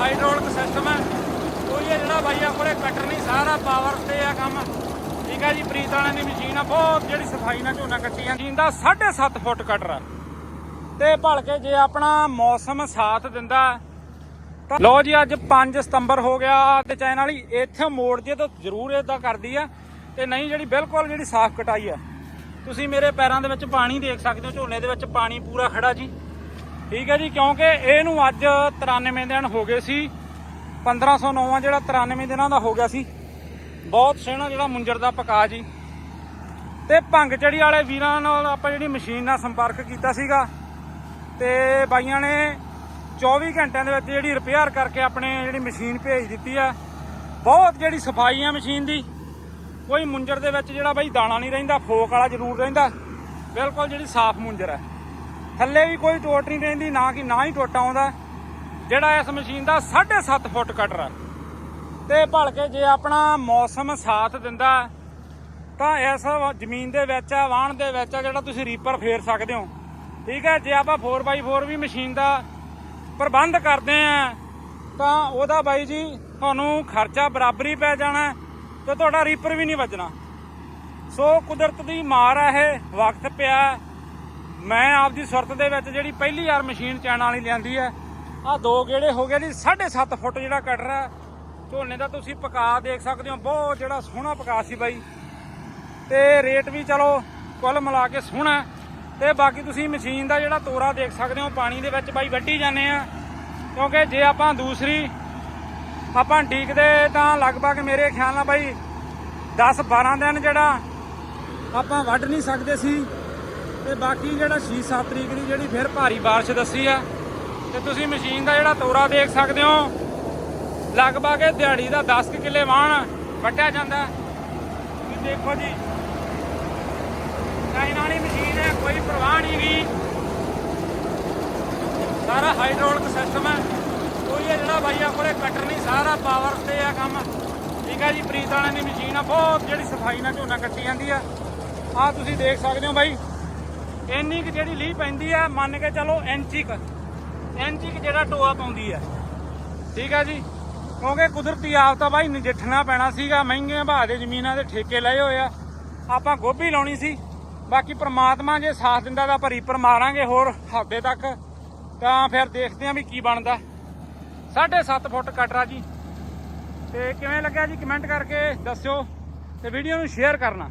Hydraulic system ਹੈ। ਕੋਈ ਇਹ ਜਿਹੜਾ ਬਾਈਆਂ ਕੋਲੇ ਕਟਰ ਨਹੀਂ, ਸਾਰਾ ਪਾਵਰ ਤੇ ਆ ਕੰਮ। ਠੀਕ ਹੈ ਜੀ, ਪ੍ਰੀਤ ਵਾਲਿਆਂ ਦੀ ਮਸ਼ੀਨ ਆ, ਬਹੁਤ ਜਿਹੜੀ ਸਫ਼ਾਈ ਨਾਲ ਝੋਨਾ ਕੱਟੀ ਜਾਂਦੀ। ਮਸ਼ੀਨ ਦਾ 7.5 ਫੁੱਟ ਕਟਰ ਆ। ਤੇ ਭਲਕੇ ਜੇ ਆਪਣਾ ਮੌਸਮ ਸਾਥ ਦਿੰਦਾ, ਤਾਂ ਲੋ ਜੀ, ਅੱਜ 5 ਸਤੰਬਰ ਹੋ ਗਿਆ ਤੇ ਚੈਨ ਵਾਲੀ, ਇੱਥੇ ਮੋੜ ਜੇ ਤਾਂ ਜ਼ਰੂਰ ਇਦਾਂ ਕਰਦੀ ਆ। ਤੇ ਨਹੀਂ, ਜਿਹੜੀ ਬਿਲਕੁਲ ਜਿਹੜੀ ਸਾਫ਼ ਕਟਾਈ ਆ। ਤੁਸੀਂ ਮੇਰੇ ਪੈਰਾਂ ਦੇ ਵਿੱਚ ਪਾਣੀ ਦੇਖ ਸਕਦੇ ਹੋ, ਝੋਨੇ ਦੇ ਵਿੱਚ ਪਾਣੀ ਪੂਰਾ ਖੜਾ ਜੀ। ਠੀਕ ਹੈ ਜੀ, ਕਿਉਂਕਿ ਇਹਨੂੰ ਅੱਜ 93 ਦਿਨ ਹੋ ਗਏ ਸੀ। 1509 ਆ ਜਿਹੜਾ 93 ਦਿਨਾਂ ਦਾ ਹੋ ਗਿਆ ਸੀ। ਬਹੁਤ ਸੋਹਣਾ ਜਿਹੜਾ ਮੁੰਜਰ ਦਾ ਪਕਾ ਜੀ। ਤੇ ਭੰਗ ਚੜੀ ਵਾਲੇ ਵੀਰਾਂ ਨਾਲ ਆਪਾਂ ਜਿਹੜੀ ਮਸ਼ੀਨ ਨਾਲ ਸੰਪਰਕ ਕੀਤਾ ਸੀਗਾ। ਤੇ ਬਾਈਆਂ ਨੇ 24 ਘੰਟਿਆਂ ਦੇ ਵਿੱਚ ਜਿਹੜੀ ਰਿਪੇਅਰ ਕਰਕੇ ਆਪਣੇ ਜਿਹੜੀ ਮਸ਼ੀਨ ਭੇਜ ਦਿੱਤੀ ਆ। ਬਹੁਤ ਜਿਹੜੀ ਸਫ਼ਾਈ ਆ ਮਸ਼ੀਨ ਦੀ। ਕੋਈ ਮੁੰਜਰ ਦੇ ਵਿੱਚ ਜਿਹੜਾ ਬਾਈ ਦਾਣਾ ਨਹੀਂ ਰਹਿੰਦਾ, ਫੋਕ ਵਾਲਾ ਜ਼ਰੂਰ ਰਹਿੰਦਾ। ਬਿਲਕੁਲ ਜਿਹੜੀ ਸਾਫ਼ ਮੁੰਜਰ ਹੈ ਥੱਲੇ ਵੀ ਕੋਈ ਟੋਟ ਨਹੀਂ ਰਹਿੰਦੀ, ਨਾ ਕਿ ਨਾ ਹੀ ਟੋਟਾ ਆਉਂਦਾ। ਜਿਹੜਾ ਇਸ ਮਸ਼ੀਨ ਦਾ 7.5 ਫੁੱਟ ਕਟਰ ਹੈ ਤੇ ਭਲਕੇ ਜੇ ਆਪਣਾ ਮੌਸਮ ਸਾਥ ਦਿੰਦਾ, ਤਾਂ ਇਸ ਜ਼ਮੀਨ ਦੇ ਵਿੱਚ ਆ, ਵਾਹਣ ਦੇ ਵਿੱਚ ਆ, ਜਿਹੜਾ ਤੁਸੀਂ ਰੀਪਰ ਫੇਰ ਸਕਦੇ ਹੋ। ਠੀਕ ਹੈ, ਜੇ ਆਪਾਂ 4x4 ਵੀ ਮਸ਼ੀਨ ਦਾ ਪ੍ਰਬੰਧ ਕਰਦੇ ਆ ਤਾਂ ਉਹਦਾ ਬਾਈ ਜੀ ਤੁਹਾਨੂੰ ਖਰਚਾ ਬਰਾਬਰੀ ਪੈ ਜਾਣਾ ਤੇ ਤੁਹਾਡਾ ਰੀਪਰ ਵੀ ਨਹੀਂ ਵੱਜਣਾ। ਸੋ ਕੁਦਰਤ ਦੀ ਮਾਰ ਆ ਇਹ, ਵਕਤ ਪਿਆ। ਮੈਂ ਆਪਦੀ ਸੁਰਤ ਦੇ ਵਿੱਚ ਜਿਹੜੀ ਪਹਿਲੀ ਵਾਰ ਮਸ਼ੀਨ ਚੈਨ ਵਾਲੀ ਲਿਆਂਦੀ ਹੈ ਆ ਦੋ ਗੇੜੇ ਹੋ ਗਏ ਜੀ 7.5 ਫੁੱਟ ਜਿਹੜਾ ਕਟਰ ਹੈ, ਝੋਨੇ ਦਾ ਤੁਸੀਂ ਪਕਾ ਦੇਖ ਸਕਦੇ ਹੋ, ਬਹੁਤ ਜਿਹੜਾ ਸੋਹਣਾ ਪਕਾ ਸੀ ਬਾਈ। ਤੇ ਰੇਟ ਵੀ ਚਲੋ ਕੁੱਲ ਮਿਲਾ ਕੇ ਸੋਹਣਾ ਤੇ ਬਾਕੀ ਤੁਸੀਂ ਮਸ਼ੀਨ ਦਾ ਜਿਹੜਾ ਤੋਰਾ ਦੇਖ ਸਕਦੇ ਹੋ, ਪਾਣੀ ਦੇ ਵਿੱਚ ਬਾਈ ਵੱਢੀ ਜਾਂਦੇ ਆ ਕਿਉਂਕਿ ਜੇ ਆਪਾਂ ਦੂਸਰੀ, ਆਪਾਂ ਡੀਕਦੇ ਤਾਂ ਲਗਭਗ ਮੇਰੇ ਖਿਆਲ ਨਾਲ ਬਾਈ 10 12 ਦਿਨ ਜਿਹੜਾ ਆਪਾਂ ਵੱਢ ਨਹੀਂ ਸਕਦੇ ਸੀ। ਤੇ ਬਾਕੀ ਜਿਹੜਾ 6-7 ਤਰੀਕ ਦੀ ਜਿਹੜੀ ਫਿਰ ਭਾਰੀ ਬਾਰਿਸ਼ ਦੱਸੀ ਆ, ਤੇ ਤੁਸੀਂ ਮਸ਼ੀਨ ਦਾ ਜਿਹੜਾ ਤੋਰਾ ਦੇਖ ਸਕਦੇ ਹੋ, ਲਗਭਗ ਇਹ ਦਿਹਾੜੀ ਦਾ 10 ਕੁ ਕਿੱਲੇ ਵਾਹਣ ਵੱਢਿਆ ਜਾਂਦਾ। ਤੁਸੀਂ ਦੇਖੋ ਜੀ ਚਾਈਨਾ ਵਾਲੀ ਮਸ਼ੀਨ ਹੈ, ਕੋਈ ਪ੍ਰਵਾਹ ਨਹੀਂ ਗਈ ਸਾਰਾ ਹਾਈਡ੍ਰੋਲਿਕ ਸਿਸਟਮ ਹੈ। ਕੋਈ ਇਹ ਜਿਹੜਾ ਬਾਈਆਂ ਕੋਲੇ ਕਟਰ ਨਹੀਂ, ਸਾਰਾ ਪਾਵਰ ਤੇ ਆ ਕੰਮ। ਠੀਕ ਹੈ ਜੀ, ਪ੍ਰੀਤ ਦੀ ਮਸ਼ੀਨ ਆ, ਬਹੁਤ ਜਿਹੜੀ ਸਫ਼ਾਈ ਨਾਲ ਝੋਨਾ ਕੱਟੀ ਜਾਂਦੀ ਆ। ਆ ਤੁਸੀਂ ਦੇਖ ਸਕਦੇ ਹੋ ਬਾਈ। ਇੰਨੀ ਕੁ ਜਿਹੜੀ ਲੀਹ ਪੈਂਦੀ ਆ, ਮੰਨ ਕੇ ਚਲੋ ਇੰਚੀ ਕੁ ਇੰਚੀ ਕੁ ਜਿਹੜਾ ਟੋਆ ਪਾਉਂਦੀ ਆ। ਠੀਕ ਆ ਜੀ? ਕਿਉਂਕਿ ਕੁਦਰਤੀ ਆਫਤਾ ਬਾਈ, ਨਜਿੱਠਣਾ ਪੈਣਾ ਸੀਗਾ, ਮਹਿੰਗੀਆਂ ਭਾਅ ਦੇ ਜ਼ਮੀਨਾਂ ਦੇ ਠੇਕੇ ਲਏ ਹੋਏ ਆ। ਆਪਾਂ ਗੋਭੀ ਲਾਉਣੀ ਸੀ। ਬਾਕੀ ਪ੍ਰਮਾਤਮਾ ਜੇ ਸਾਥ ਦਿੰਦਾ ਤਾਂ ਆਪਾਂ ਰੀਪਰ ਮਾਰਾਂਗੇ ਹੋਰ ਹਫ਼ਤੇ ਤੱਕ। ਤਾਂ ਫਿਰ ਦੇਖਦੇ ਆਂ ਵੀ ਕੀ ਬਣਦਾ। 7.5 ਫੁੱਟ ਕਟਰਾ ਜੀ। ਤੇ ਕਿਵੇਂ ਲੱਗਿਆ ਜੀ? ਕਮੈਂਟ ਕਰਕੇ ਦੱਸਿਓ ਤੇ ਵੀਡੀਓ ਨੂੰ ਸ਼ੇਅਰ ਕਰਨਾ।